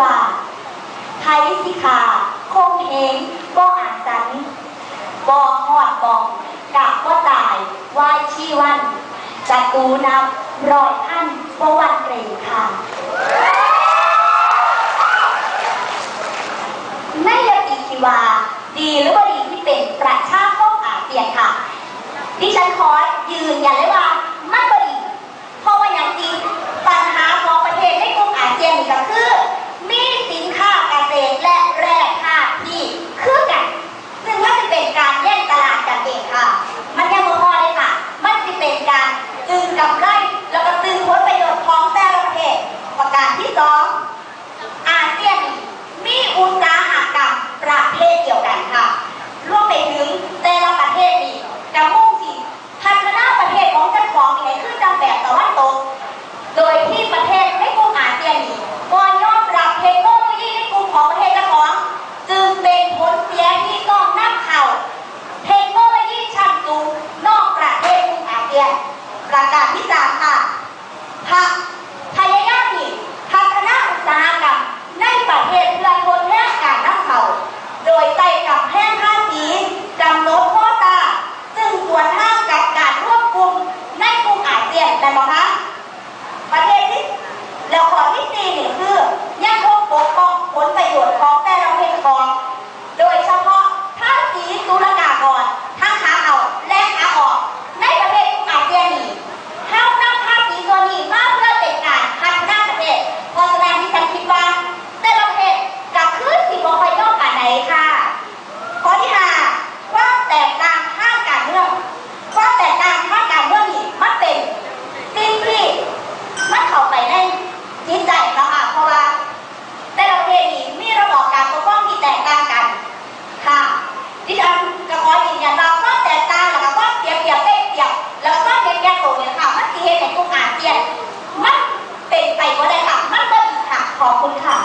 วาไทยสิขาคงเหงบ่อาสันบ่หอดบองกับบ่ตายวายชีวันจัตูนับรอยท่านบ่วันเกรงค่ะนายติคิวา ดีหรือว่าดีที่เป็นประชาคมอาเซียนค่ะ ดิฉันขอยืนยันเลยว่ามันบดี เพราะว่าอย่างจริงปัญหาของประเทศในกลุ่มอาเซียนนี่ก็คือ มีสินค้าเกษตรและแร่ธาตุที่คือกัน ซึ่งมันจะเป็นการแย่งตลาดกันเองค่ะ มันยังไม่พอเลยค่ะ มันจะเป็นการจึงกำไรแล้วก็ตึงผลประโยชน์ของแต่ละประเทศ ประการที่สอง อาเซียนมีอุตสาหกรรมประเภทเดียวกันค่ะรวมไปถึงแต่ละประเทศนี่จะมุ่งสิพัฒนาประเทศของเจ้าของยังไงขึ้นตามแบบตะวันตก โดยที่ประเทศในกลุ่มอาเซียนนี่ก็ยอมรับเทคโนโลยีในกลุ่มของประเทศเจ้าของ จึงเป็นผลเสียที่ต้องนำเข้า เทคโนโลยีชั้นสูงนอกประเท ศกลุ่ยนประการที่สามค่ะพักพยายามนี่พัฒนาอุตสาหกรรมในประเทศเพื่อทดแทนการนำเข้าโดยใส่กับแพงภาษีกำหนดโคตาซึ่งสวนทางกับการรวบกลุ่มในกลุ่มอาเซียนแต่บอกคะประเทศที่แล้วข้อที่สี่นี่คือยังคงปกป้องผลประ ขอบคุณค่ะ